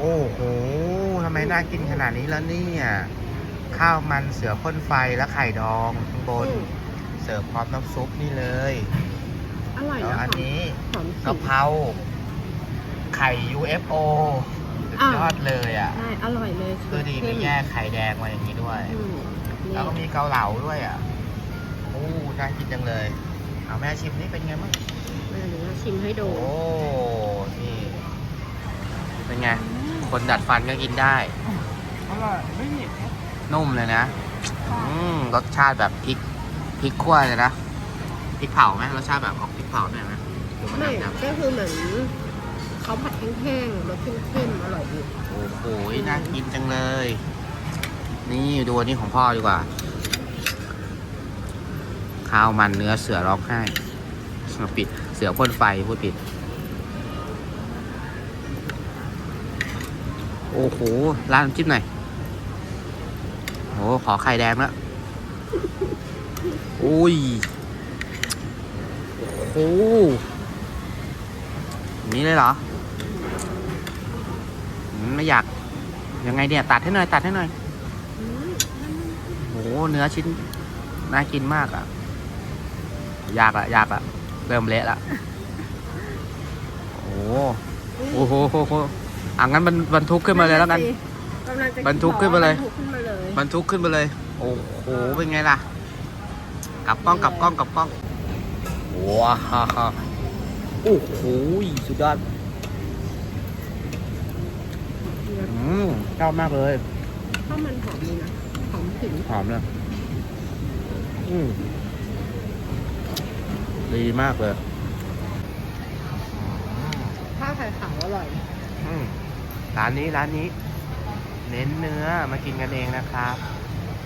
โอ้โหทำไมน่ากินขนาดนี้แล้วเนี่ยข้าวมันเสือพ่นไฟและไข่ดองข้างบน อืม เสิร์ฟพร้อมน้ำซุปนี่เลยอร่อยแล้วนะอันหอมนี้หอมกะเพราไข่ UFO สุดอะ ยอดเลยอะ ใช่อร่อยเลยคือดีมีแยกไข่แดงมาอย่างนี้ด้วย อืมนี่แล้วก็มีเกาเหลาด้วยอะโอ้น่ากินจังเลย เอาแม่ชิมนี่เป็นไงบ้างเดี๋ยวเราชิมให้ดูโอ้ นี่ เป็นไง คนดัดฟันก็กินได้ อร่อยไม่เหนียวนุ่มเลยนะ อืมรสชาติแบบพริกพริกขั่วเลยนะพริกเผาไหมรสชาติแบบออกพริกเผาหน่อยไหมหรือมันไม่ดำก็คือเหมือนเขาผัดแห้งๆรสเข้มๆอร่อยดีๆโอ้โหน่ากินจังเลย นี่ดูอันนี้ของพ่อดีกว่า ข้าวมันเนื้อเสือร้องไห้ปิด เสือพ่นไฟพูดผิด อ้โหร้านน้ำจิ้มหน่อยโอ้ขอไข่แดงและอุ้ยโอ้โหนี้เลยเหรอ ไม่อยาก ยังไงเนี่ยตัดให้หน่อย ตัดให้หน่อยโอ้โหเนื้อชิ้น น่ากินมากอะยากละยากละเริ่มเละละ โอ้โหโอ้โห อ้โหอะงั้นบรรบรรทุกขึ้นมาเลยแล้วกัน กำลังจะบรรทุกขึ้นมาเลย บรรทุกขึ้นมาเลยบรรทุกขึ้นมาเลย โอ้โห เป็นไงล่ะ กลับกล้องกลับกล้องกลับกล้อง ว้าวโอ้โห สุดยอดอืมชอบมากเลย ข้าวมันหอมดีนะหอมถึงหอมเลยอืมดีมากเลย ข้าวไข่ขาวอร่อยอืม ร้านนี้ร้านนี้ เน้นเนื้อมากินกันเองนะครับ